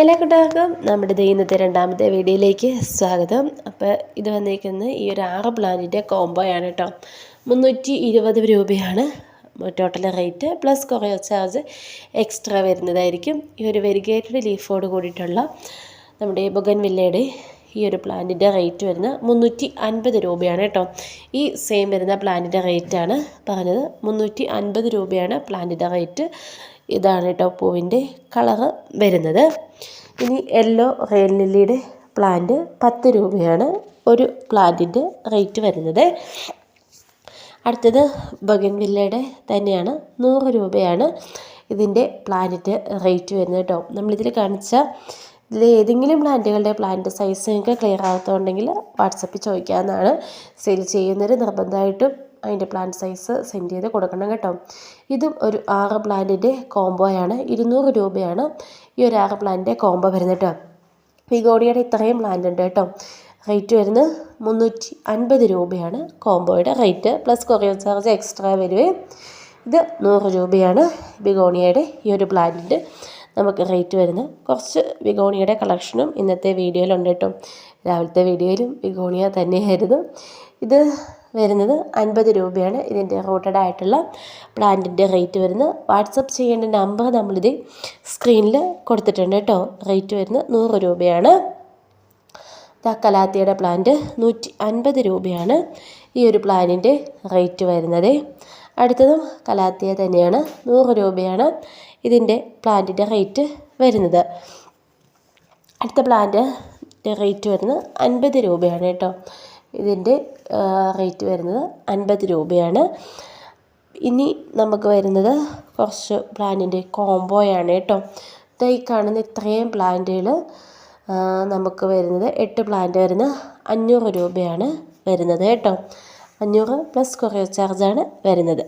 എല്ലാ കൂട്ടുകാർക്കും നമ്മുടെ ഇന്നത്തെ രണ്ടാമത്തെ വീഡിയോയിലേക്ക് സ്വാഗതം. അപ്പോൾ ഇത് വന്നിരിക്കുന്നത് ഈ ഒരു ആറ് പ്ലാനിന്റെ കോംബോയാണ് കേട്ടോ. മുന്നൂറ്റി ഇരുപത് രൂപയാണ് ടോട്ടൽ റേറ്റ് പ്ലസ് കുറേ ചാർജ് എക്സ്ട്രാ വരുന്നതായിരിക്കും. ഈ ഒരു വെരിഗേറ്റഡ് ലീഫോട് കൂടിയിട്ടുള്ള നമ്മുടെ ബുഗൻ വില്ലയുടെ ഈ ഒരു പ്ലാന്റിന്റെ റേറ്റ് വരുന്നത് മുന്നൂറ്റി അൻപത് രൂപയാണ് കേട്ടോ. ഈ സെയിം വരുന്ന പ്ലാന്റിന്റെ റേറ്റാണ് പറഞ്ഞത്. മുന്നൂറ്റി അൻപത് രൂപയാണ് പ്ലാന്റിന്റെ റേറ്റ് ഇതാണ് കേട്ടോ പൂവിന്റെ കളറ് വരുന്നത്. ഇനി യെല്ലോ റെയിൽ ലില്ലിയുടെ പ്ലാന്റ് പത്ത് രൂപയാണ് ഒരു പ്ലാന്റിന്റെ റേറ്റ് വരുന്നത്. അടുത്തത് ബഗൻവില്ലയുടെ തന്നെയാണ് നൂറ് രൂപയാണ് ഇതിന്റെ പ്ലാന്റിന്റെ റേറ്റ് വരുന്നത് കേട്ടോ. നമ്മളിതിൽ കാണിച്ച ഇതിൽ ഏതെങ്കിലും പ്ലാന്റുകളുടെ പ്ലാന്റ് സൈസ് നിങ്ങൾക്ക് ക്ലിയർ ആകത്തുണ്ടെങ്കിൽ വാട്സപ്പിൽ ചോദിക്കാവുന്നതാണ്. സെയിൽ ചെയ്യുന്നവർ നിർബന്ധമായിട്ടും അതിന്റെ പ്ലാന്റ് സൈസ് സെൻഡ് ചെയ്ത് കൊടുക്കണം കേട്ടോ. ഇതും ഒരു ആറ് പ്ലാന്റിന്റെ കോംബോയാണ്. ഇരുന്നൂറ് രൂപയാണ് ഈ ഒരു ആറ് പ്ലാന്റിന്റെ കോംബോ വരുന്നത് കേട്ടോ. വിഗോഡിയുടെ ഇത്രയും പ്ലാന്റ് ഉണ്ട് കേട്ടോ. റേറ്റ് വരുന്നത് മുന്നൂറ്റി അൻപത് രൂപയാണ് കോംബോയുടെ rate. Plus courier charge extra വരുവേ. ഇത് നൂറ് രൂപയാണ് ബിഗോണിയയുടെ ഈ ഒരു പ്ലാന്റിന്റെ നമുക്ക് റേറ്റ് വരുന്നത്. കുറച്ച് വിഗോണിയുടെ കളക്ഷനും ഇന്നത്തെ വീഡിയോയിലുണ്ട് കേട്ടോ രാവിലത്തെ വീഡിയോയിലും വിഗോണിയ തന്നെയായിരുന്നു. ഇത് വരുന്നത് അൻപത് രൂപയാണ്. ഇതിന്റെ റൂട്ടഡ് ആയിട്ടുള്ള പ്ലാന്റിന്റെ റേറ്റ് വരുന്നത്. വാട്സപ്പ് ചെയ്യേണ്ട നമ്പർ നമ്മളിത് സ്ക്രീനിൽ കൊടുത്തിട്ടുണ്ട് കേട്ടോ റേറ്റ് വരുന്നത് നൂറ് രൂപയാണ്. കലാത്തിയുടെ പ്ലാന്റ് നൂറ്റി അൻപത് രൂപയാണ് ഈ ഒരു പ്ലാനിന്റെ റേറ്റ് വരുന്നത്. അടുത്തതും കലാത്തിയ തന്നെയാണ്. നൂറ് രൂപയാണ് ഇതിന്റെ പ്ലാന്റിന്റെ റേറ്റ് വരുന്നത്. അടുത്ത പ്ലാന്റ് റേറ്റ് വരുന്നത് അൻപത് രൂപയാണ് കേട്ടോ. ഇതിന്റെ റേറ്റ് വരുന്നത് അൻപത് രൂപയാണ്. ഇനി നമുക്ക് വരുന്നത് കുറച്ച് പ്ലാന്റിന്റെ കോംബോയാണ് കേട്ടോ. തൈ കാണുന്ന ഇത്രയും പ്ലാന്റുകൾ നമുക്ക് വരുന്നത് എട്ട് പ്ലാന്റ് വരുന്ന അഞ്ഞൂറ് രൂപയാണ് വരുന്നത് കേട്ടോ. അഞ്ഞൂറ് പ്ലസ് കൊറിയർ ചാർജാണ് വരുന്നത്.